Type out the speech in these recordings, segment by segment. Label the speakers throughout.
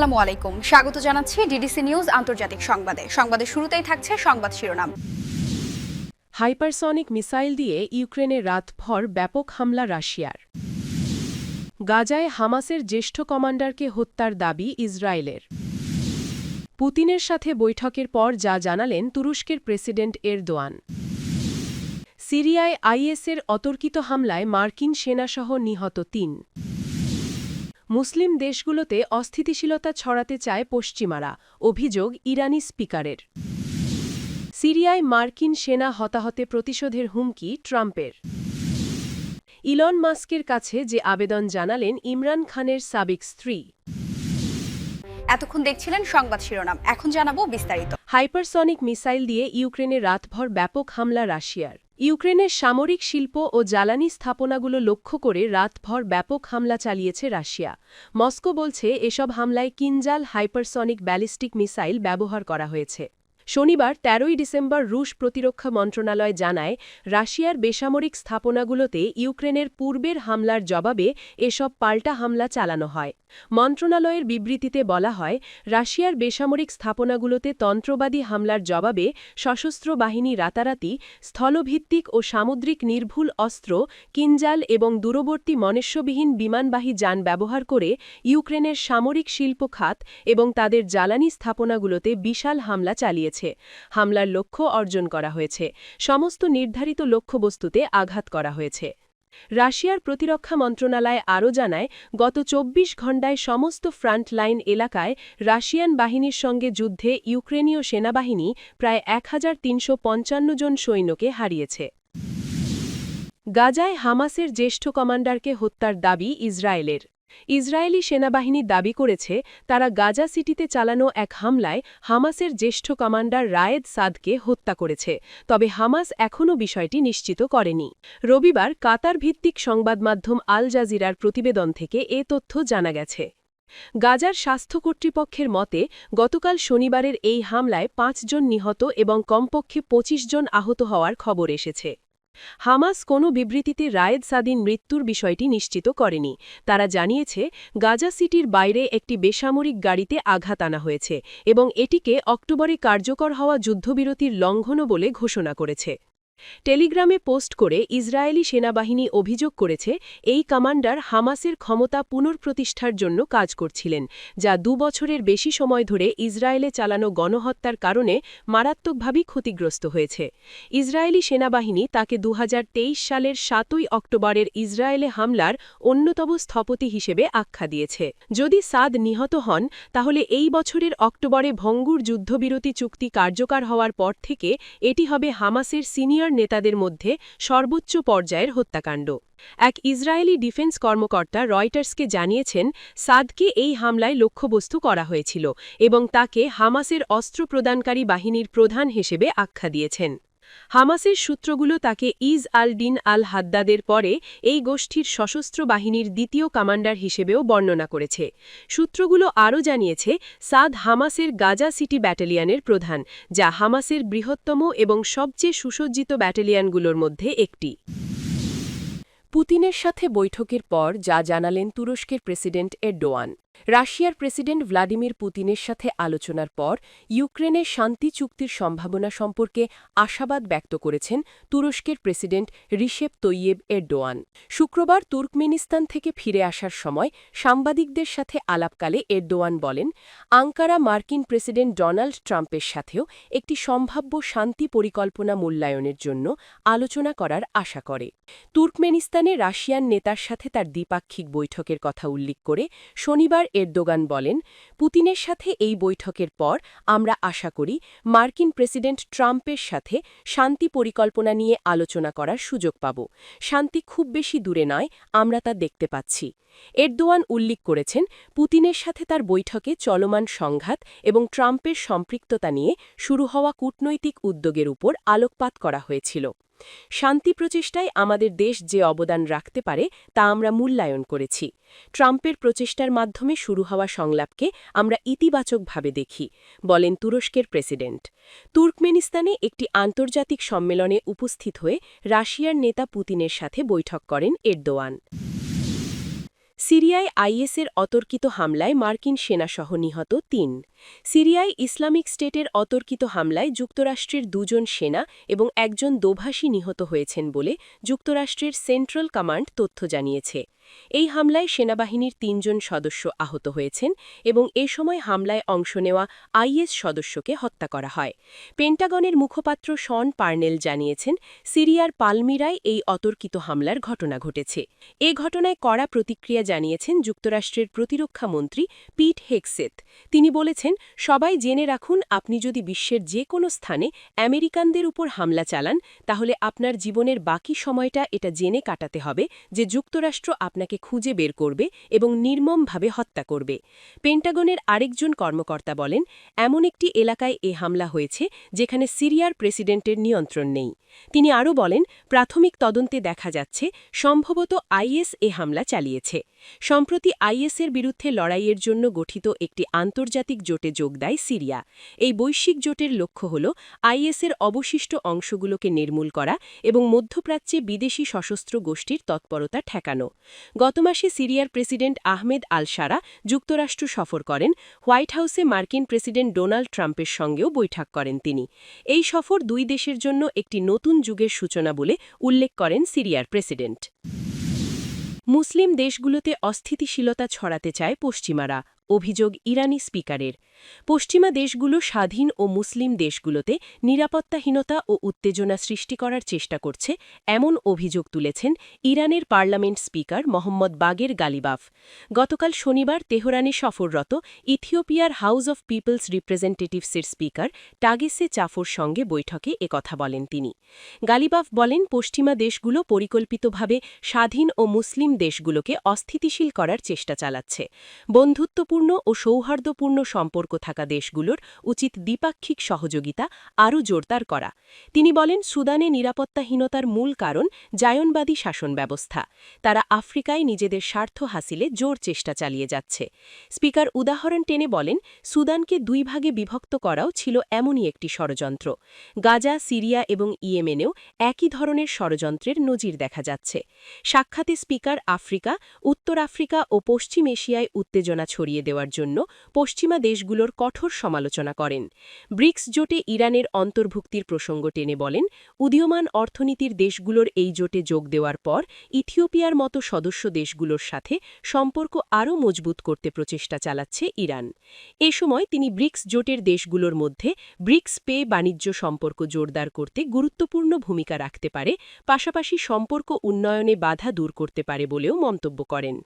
Speaker 1: আসসালামু আলাইকুম। স্বাগত জানাচ্ছি ডিডিসি নিউজ আন্তর্জাতিক সংবাদে। সংবাদের শুরুতেই থাকছে সংবাদ শিরোনাম।
Speaker 2: হাইপারসনিক মিসাইল দিয়ে ইউক্রেনে রাতভর ব্যাপক হামলা রাশিয়ার। গাজায় হামাসের জ্যেষ্ঠ কমান্ডারকে হত্যার দাবি ইসরায়েলের। পুতিনের সাথে বৈঠকের পর যা জানালেন তুরস্কের প্রেসিডেন্ট এরদোয়ান। সিরিয়ায় আইএসের অতর্কিত হামলায় মার্কিন সেনাসহ নিহত তিন। মুসলিম দেশগুলোতে অস্থিতিশীলতা ছড়াতে চায় পশ্চিমারা অভিযোগ ইরানি স্পিকারের। সিরিয়ায় মার্কিন সেনা হতাহতে প্রতিশোধের হুমকি ট্রাম্পের। ইলন মাস্কের কাছে যে আবেদন জানালেন ইমরান খানের সাবেক স্ত্রী।
Speaker 1: এতক্ষণ দেখছিলেন সংবাদ শিরোনাম এখন জানাব বিস্তারিত।
Speaker 2: হাইপারসনিক মিসাইল দিয়ে ইউক্রেনে রাতভর ব্যাপক হামলা রাশিয়ার। ইউক্রেনের সামরিক শিল্প ও জ্বালানি স্থাপনাগুলো লক্ষ্য করে রাতভর ব্যাপক হামলা চালিয়েছে রাশিয়া। মস্কো বলছে, এসব হামলায় কিনজাল হাইপারসনিক ব্যালিস্টিক মিসাইল ব্যবহার করা হয়েছে। শনিবার তেরোই ডিসেম্বর রুশ প্রতিরক্ষা মন্ত্রণালয় জানায়, রাশিয়ার বেসামরিক স্থাপনাগুলোতে ইউক্রেনের পূর্বের হামলার জবাবে এসব পাল্টা হামলা চালানো হয়। মন্ত্রণালয়ের বিবৃতিতে বলা হয়, রাশিয়ার বেসামরিক স্থাপনাগুলোতে তন্ত্রবাদী হামলার জবাবে সশস্ত্র বাহিনী রাতারাতি, স্থলভিত্তিক ও সামুদ্রিক নির্ভুল অস্ত্র, কিনজাল এবং দূরবর্তী মনুষ্যবিহীন বিমানবাহী যান ব্যবহার করে ইউক্রেনের সামরিক শিল্প খাত এবং তাদের জ্বালানি স্থাপনাগুলোতে বিশাল হামলা চালিয়েছে। হামলার লক্ষ্য অর্জন করা হয়েছে। সমস্ত নির্ধারিত লক্ষ্যবস্তুতে আঘাত করা হয়েছে। রাশিয়ার প্রতিরক্ষা মন্ত্রণালয় আরও জানায়, গত চব্বিশ ঘণ্টায় সমস্ত ফ্রন্টলাইন এলাকায় রাশিয়ান বাহিনীর সঙ্গে যুদ্ধে ইউক্রেনীয় সেনাবাহিনী প্রায় এক হাজার তিনশো পঞ্চান্ন জন সৈন্যকে হারিয়েছে। গাজায় হামাসের জ্যেষ্ঠ কমান্ডারকে হত্যার দাবি ইসরায়েলের। ইসরায়েলি সেনাবাহিনী দাবি করেছে, তারা গাজা সিটিতে চালানো এক হামলায় হামাসের জ্যেষ্ঠ কমান্ডার রায়েদ সাদকে হত্যা করেছে, তবে হামাস এখনও বিষয়টি নিশ্চিত করেনি। রবিবার কাতার ভিত্তিক সংবাদ মাধ্যম আল জাজিরার প্রতিবেদন থেকে এ তথ্য জানা গেছে। গাজার স্বাস্থ্য কর্তৃপক্ষের মতে, গতকাল শনিবারের এই হামলায় পাঁচজন নিহত এবং কমপক্ষে ২৫ জন আহত হওয়ার খবর এসেছে। হামাস কোনো বিবৃতিতে রায়েদ সাদিন মৃত্যুর বিষয়টি নিশ্চিত করেনি। তারা জানিয়েছে, গাজা সিটির বাইরে একটি বেসামরিক গাড়িতে আঘাত আনা হয়েছে এবং এটিকে অক্টোবরে কার্যকর হওয়া যুদ্ধবিরতির লঙ্ঘনও বলে ঘোষণা করেছে। টেলিগ্রামে পোস্ট করে ইসরায়েলি সেনাবাহিনী অভিযোগ করেছে, এই কমান্ডার হামাসের ক্ষমতা পুনর্প্রতিষ্ঠার জন্য কাজ করছিলেন, যা দু বছরের বেশি সময় ধরে ইসরায়েলে চালানো গণহত্যার কারণে মারাত্মকভাবে ক্ষতিগ্রস্ত হয়েছে। ইসরায়েলি সেনাবাহিনী তাকে দু হাজার তেইশ সালের সাতই অক্টোবরের ইসরায়েলে হামলার অন্যতম স্থপতি হিসেবে আখ্যা দিয়েছে। যদি সাদ নিহত হন, তাহলে এই বছরের অক্টোবরে ভঙ্গুর যুদ্ধবিরতি চুক্তি কার্যকর হওয়ার পর থেকে এটি হবে হামাসের সিনিয়র নেতাদের মধ্যে সর্বোচ্চ পর্যায়ের হত্যাকাণ্ড। এক ইসরায়েলি ডিফেন্স কর্মকর্তা রয়টার্সকে জানিয়েছেন, সাদকে এই হামলায় লক্ষ্যবস্তু করা হয়েছিল এবং তাকে হামাসের অস্ত্র প্রদানকারী বাহিনীর প্রধান হিসেবে আখ্যা দিয়েছেন। হামাসের সূত্রগুলো তাকে ইজ আল ডিন আল হাদ্দাদের পরে এই গোষ্ঠীর সশস্ত্র বাহিনীর দ্বিতীয় কমান্ডার হিসেবেও বর্ণনা করেছে। সূত্রগুলো আরও জানিয়েছে, সাদ হামাসের গাজা সিটি ব্যাটালিয়নের প্রধান, যা হামাসের বৃহত্তম এবং সবচেয়ে সুসজ্জিত ব্যাটালিয়ানগুলোর মধ্যে একটি। পুতিনের সাথে বৈঠকের পর যা জানালেন তুরস্কের প্রেসিডেন্ট এরডোয়ান রাশিয়ার প্রেসিডেন্ট ভ্লাদিমির পুতিনের সাথে আলোচনার পর ইউক্রেনের শান্তি চুক্তির সম্ভাবনা সম্পর্কে আশাবাদ ব্যক্ত করেছেন তুরস্কের প্রেসিডেন্ট রিশেপ তৈয়েব এরডোয়ান শুক্রবার তুর্কমেনিস্তান থেকে ফিরে আসার সময় সাংবাদিকদের সাথে আলাপকালে এরডোয়ান বলেন, আঙ্কারা মার্কিন প্রেসিডেন্ট ডোনাল্ড ট্রাম্পের সাথেও একটি সম্ভাব্য শান্তি পরিকল্পনা মূল্যায়নের জন্য আলোচনা করার আশা করে। তুর্কমেনিস্তানে রাশিয়ান নেতার সাথে তার দ্বিপাক্ষিক বৈঠকের কথা উল্লেখ করে শনিবার এরদোগান বলেন, পুতিনের সাথে এই বৈঠকের পর আমরা আশা করি মার্কিন প্রেসিডেন্ট ট্রাম্পের সাথে শান্তি পরিকল্পনা নিয়ে আলোচনা করার সুযোগ পাব। শান্তি খুব বেশি দূরে নয়, আমরা তা দেখতে পাচ্ছি। এরদোয়ান উল্লেখ করেছেন, পুতিনের সাথে তার বৈঠকে চলমান সংঘাত এবং ট্রাম্পের সম্পৃক্ততা নিয়ে শুরু হওয়া কূটনৈতিক উদ্যোগের উপর আলোকপাত করা হয়েছিল। শান্তি প্রচেষ্টায় আমাদের দেশ যে অবদান রাখতে পারে তা আমরা মূল্যায়ন করেছি। ট্রাম্পের প্রচেষ্টার মাধ্যমে শুরু হওয়া সংলাপকে আমরা ইতিবাচকভাবে দেখি, বলেন তুরস্কের প্রেসিডেন্ট। তুর্কমেনিস্তানে একটি আন্তর্জাতিক সম্মেলনে উপস্থিত হয়ে রাশিয়ার নেতা পুতিনের সাথে বৈঠক করেন এরদোয়ান। সিরিয়ায় আইএসের অতর্কিত হামলায় মার্কিন সেনাসহ নিহত তিন। সিরিয়ায় ইসলামিক স্টেটের অতর্কিত হামলায় যুক্তরাষ্ট্রের দুজন সেনা এবং একজন দোভাষী নিহত হয়েছেন বলে যুক্তরাষ্ট্রের সেন্ট্রাল কমান্ড তথ্য জানিয়েছে। এই হামলায় সেনাবাহিনীর তিনজন সদস্য আহত হয়েছেন এবং এ সময় হামলায় অংশ নেওয়া আইএস সদস্যকে হত্যা করা হয়। পেন্টাগনের মুখপাত্র শন পার্নেল জানিয়েছেন, সিরিয়ার পালমিরায় এই অতর্কিত হামলার ঘটনা ঘটেছে। এ ঘটনায় কড়া প্রতিক্রিয়া জানিয়েছেন যুক্তরাষ্ট্রের প্রতিরক্ষা মন্ত্রী পিট হেকসেত তিনি বলেছেন, সবাই জেনে রাখুন, আপনি যদি বিশ্বের যে কোনো স্থানে আমেরিকানদের উপর হামলা চালান, তাহলে আপনার জীবনের বাকি সময়টা এটা জেনে কাটাতে হবে যে যুক্তরাষ্ট্র আপনাকে খুঁজে বের করবে এবং নির্মমভাবে হত্যা করবে। পেন্টাগনের আরেকজন কর্মকর্তা বলেন, এমন একটি এলাকায় এ হামলা হয়েছে যেখানে সিরিয়ার প্রেসিডেন্টের নিয়ন্ত্রণ নেই। তিনি আরও বলেন, প্রাথমিক তদন্তে দেখা যাচ্ছে, সম্ভবত আইএস এ হামলা চালিয়েছে। সম্প্রতি আইএসের বিরুদ্ধে লড়াইয়ের জন্য গঠিত একটি আন্তর্জাতিক জোটে যোগ দেয় সিরিয়া। এই বৈশ্বিক জোটের লক্ষ্য হল আইএসের অবশিষ্ট অংশগুলোকে নির্মূল করা এবং মধ্যপ্রাচ্যে বিদেশি সশস্ত্র গোষ্ঠীর তৎপরতা ঠেকানো। গত মাসে সিরিয়ার প্রেসিডেন্ট আহমেদ আল সারা যুক্তরাষ্ট্র সফর করেন। হোয়াইট হাউসে মার্কিন প্রেসিডেন্ট ডোনাল্ড ট্রাম্পের সঙ্গেও বৈঠক করেন তিনি। এই সফর দুই দেশের জন্য একটি নতুন যুগের সূচনা বলে উল্লেখ করেন সিরিয়ার প্রেসিডেন্ট। মুসলিম দেশগুলোতে অস্থিতিশীলতা ছড়াতে চায় পশ্চিমারা অভিযোগ ইরানি স্পিকারের। পশ্চিমা দেশগুলো স্বাধীন ও মুসলিম দেশগুলোতে নিরাপত্তাহীনতা ও উত্তেজনা সৃষ্টি করার চেষ্টা করছে, এমন অভিযোগ তুলেছেন ইরানের পার্লামেন্ট স্পিকার মোহাম্মদ বাগের গালিবাফ। গতকাল শনিবার তেহরানে সফররত ইথিওপিয়ার হাউস অব পিপলস রিপ্রেজেন্টেটিভসের স্পিকার টাগেসে চাফোর সঙ্গে বৈঠকে একথা বলেন তিনি। গালিবাফ বলেন, পশ্চিমা দেশগুলো পরিকল্পিতভাবে স্বাধীন ও মুসলিম দেশগুলোকে অস্থিতিশীল করার চেষ্টা চালাচ্ছে। বন্ধুত্বপূর্ণ ও সৌহার্দ্যপূর্ণ সম্পর্ক থাকা দেশগুলোর উচিত দ্বিপাক্ষিক সহযোগিতা আরও জোরদার করা। তিনি বলেন, সুদানে নিরাপত্তাহীনতার মূল কারণ জায়নবাদী শাসন ব্যবস্থা। তারা আফ্রিকায় নিজেদের স্বার্থ হাসিলে জোর চেষ্টা চালিয়ে যাচ্ছে। স্পিকার উদাহরণ টেনে বলেন, সুদানকে দুই ভাগে বিভক্ত করাও ছিল এমনই একটি ষড়যন্ত্র। গাজা, সিরিয়া এবং ইয়েমেনেও একই ধরনের ষড়যন্ত্রের নজির দেখা যাচ্ছে। সাক্ষাতে স্পিকার আফ্রিকা, উত্তর আফ্রিকা ও পশ্চিম এশিয়ায় উত্তেজনা ছড়িয়ে দেওয়ার জন্য পশ্চিমা দেশগুলোর কঠোর সমালোচনা করেন। ব্রিক্স জোটে ইরানের অন্তর্ভুক্তির প্রসঙ্গ টেনে বলেন, উদীয়মান অর্থনীতির দেশগুলোর এই জোটে যোগ দেওয়ার পর ইথিওপিয়ার মতো সদস্য দেশগুলোর সাথে সম্পর্ক আরও মজবুত করতে প্রচেষ্টা চালাচ্ছে ইরান। এ সময় তিনি ব্রিক্স জোটের দেশগুলোর মধ্যে ব্রিক্স পে বাণিজ্য সম্পর্ক জোরদার করতে গুরুত্বপূর্ণ ভূমিকা রাখতে পারে, পাশাপাশি সম্পর্ক উন্নয়নে বাধা দূর করতে পারে বলেও মন্তব্য করেন।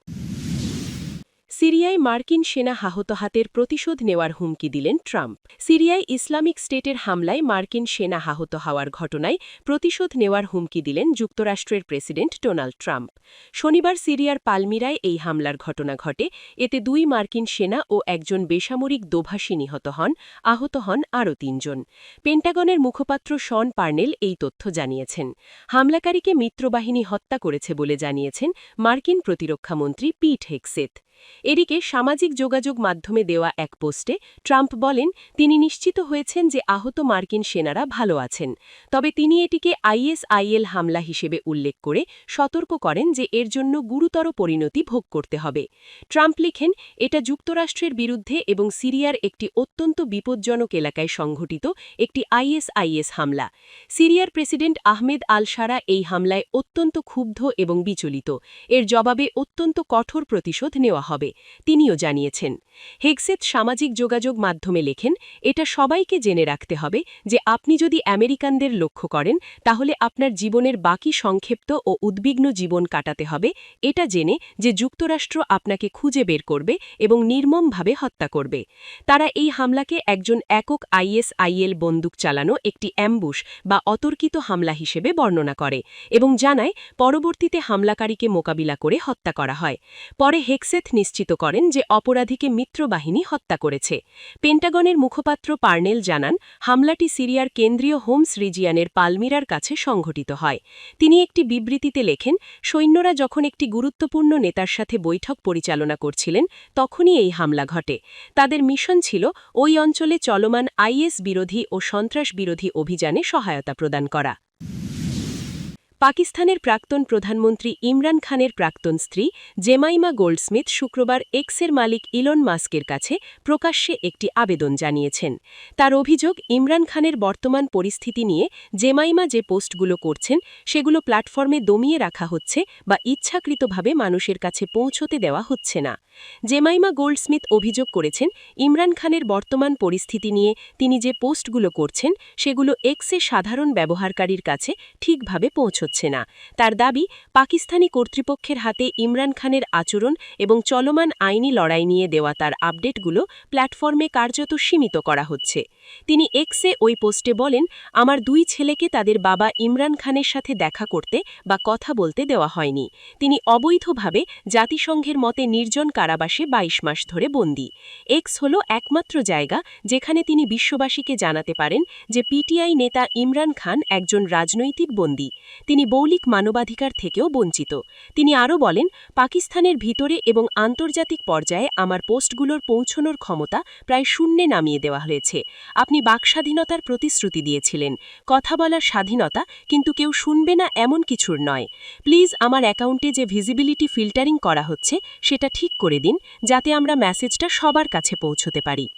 Speaker 2: সিরিয়ায় মার্কিন সেনা হাহতাহাতের প্রতিশোধ নেওয়ার হুমকি দিলেন ট্রাম্প। সিরিয়ায় ইসলামিক স্টেটের হামলায় মার্কিন সেনা হাহত হওয়ার ঘটনায় প্রতিশোধ নেওয়ার হুমকি দিলেন যুক্তরাষ্ট্রের প্রেসিডেন্ট ডোনাল্ড ট্রাম্প। শনিবার সিরিয়ার পালমিরায় এই হামলার ঘটনা ঘটে। এতে দুই মার্কিন সেনা ও একজন বেসামরিক দোভাষী নিহত হন, আহত হন আরও তিনজন। পেন্টাগনের মুখপাত্র শন পার্নেল এই তথ্য জানিয়েছেন। হামলাকারীকে মিত্রবাহিনী হত্যা করেছে বলে জানিয়েছেন মার্কিন প্রতিরক্ষামন্ত্রী পিট হেকসেথ এদিকে সামাজিক যোগাযোগ মাধ্যমে দেওয়া এক পোস্টে ট্রাম্প বলেন, তিনি নিশ্চিত হয়েছেন যে আহত মার্কিন সেনারা ভালো আছেন। তবে তিনি এটিকে আইএসআইএল হামলা হিসেবে উল্লেখ করে সতর্ক করেন যে এর জন্য গুরুতর পরিণতি ভোগ করতে হবে। ট্রাম্প লিখেন, এটা যুক্তরাষ্ট্রের বিরুদ্ধে এবং সিরিয়ার একটি অত্যন্ত বিপজ্জনক এলাকায় সংঘটিত একটি আইএসআইএস হামলা। সিরিয়ার প্রেসিডেন্ট আহমেদ আল সারা এই হামলায় অত্যন্ত ক্ষুব্ধ এবং বিচলিত। এর জবাবে অত্যন্ত কঠোর প্রতিশোধ নেওয়া হবে। তিনিও জানিয়েছেন। হেগসেত সামাজিক যোগাযোগ মাধ্যমে লেখেন, এটা সবাইকে জেনে রাখতে হবে যে আপনি যদি আমেরিকানদের লক্ষ্য করেন, তাহলে আপনার জীবনের বাকি সংক্ষিপ্ত ও উদ্বিগ্ন জীবন কাটাতে হবে। এটা জেনে যে যুক্তরাষ্ট্র আপনাকে খুঁজে বের করবে এবং নির্মমভাবে হত্যা করবে। তারা এই হামলাকে একজন একক আইএসআইএল বন্দুক চালানো একটি অ্যাম্বুশ বা অতর্কিত হামলা হিসেবে বর্ণনা করে এবং জানায়, পরবর্তীতে হামলাকারীকে মোকাবিলা করে হত্যা করা হয়। পরে হেক্সেথ নিশ্চিত করেন যে অপরাধীকে মিত্রবাহিনী হত্যা করেছে। পেন্টাগনের মুখপাত্র পার্নেল জানান, হামলাটি সিরিয়ার কেন্দ্রীয় হোমস রিজিয়ানের পালমিরার কাছে সংঘটিত হয়। তিনি একটি বিবৃতিতে লেখেন, সৈন্যরা যখন একটি গুরুত্বপূর্ণ নেতার সাথে বৈঠক পরিচালনা করছিলেন, তখনই এই হামলা ঘটে। তাদের মিশন ছিল ওই অঞ্চলে চলমান আইএস বিরোধী ও সন্ত্রাস বিরোধী অভিযানে সহায়তা প্রদান করা। পাকিস্তানের প্রাক্তন প্রধানমন্ত্রী ইমরান খানের প্রাক্তন স্ত্রী জেমাইমা গোল্ডস্মিথ শুক্রবার এক্সের মালিক ইলন মাস্কের কাছে প্রকাশ্যে একটি আবেদন জানিয়েছেন। তার অভিযোগ, ইমরান খানের বর্তমান পরিস্থিতি নিয়ে জেমাইমা যে পোস্টগুলো করছেন, সেগুলো প্ল্যাটফর্মে দমিয়ে রাখা হচ্ছে বা ইচ্ছাকৃতভাবে মানুষের কাছে পৌঁছতে দেওয়া হচ্ছে না। জেমাইমা গোল্ডস্মিথ অভিযোগ করেছেন, ইমরান খানের বর্তমান পরিস্থিতি নিয়ে তিনি যে পোস্টগুলো করছেন, সেগুলো এক্সে সাধারণ ব্যবহারকারীর কাছে ঠিকভাবে পৌঁছচ্ছে না। তার দাবি, পাকিস্তানি কর্তৃপক্ষের হাতে ইমরান খানের আচরণ এবং চলমান আইনি লড়াই নিয়ে দেওয়া তার আপডেটগুলো প্ল্যাটফর্মে কার্যত সীমিত করা হচ্ছে। তিনি এক্সে ওই পোস্টে বলেন, আমার দুই ছেলেকে তাদের বাবা ইমরান খানের সাথে দেখা করতে বা কথা বলতে দেওয়া হয়নি। তিনি অবৈধভাবে জাতিসংঘের মতে নির্জন কারাবাসে ২২ মাস ধরে বন্দী। এক্স হল একমাত্র জায়গা যেখানে তিনি বিশ্ববাসীকে জানাতে পারেন যে পিটিআই নেতা ইমরান খান একজন রাজনৈতিক বন্দী। তিনি মৌলিক মানবাধিকার থেকেও বঞ্চিত। তিনি আরও বলেন, পাকিস্তানের ভিতরে এবং আন্তর্জাতিক পর্যায়ে আমার পোস্টগুলোর পৌঁছনোর ক্ষমতা প্রায় শূন্যে নামিয়ে দেওয়া হয়েছে। আপনি বাকস্বাধীনতার প্রতিশ্রুতি দিয়েছিলেন। কথা বলার স্বাধীনতা কিন্তু কেউ শুনবে না এমন কিছুর নয়। প্লিজ আমার অ্যাকাউন্টে যে ভিজিবিলিটি ফিল্টারিং করা হচ্ছে, সেটা ঠিক করে দিন, যাতে আমরা মেসেজটা সবার কাছে পৌঁছতে পারি।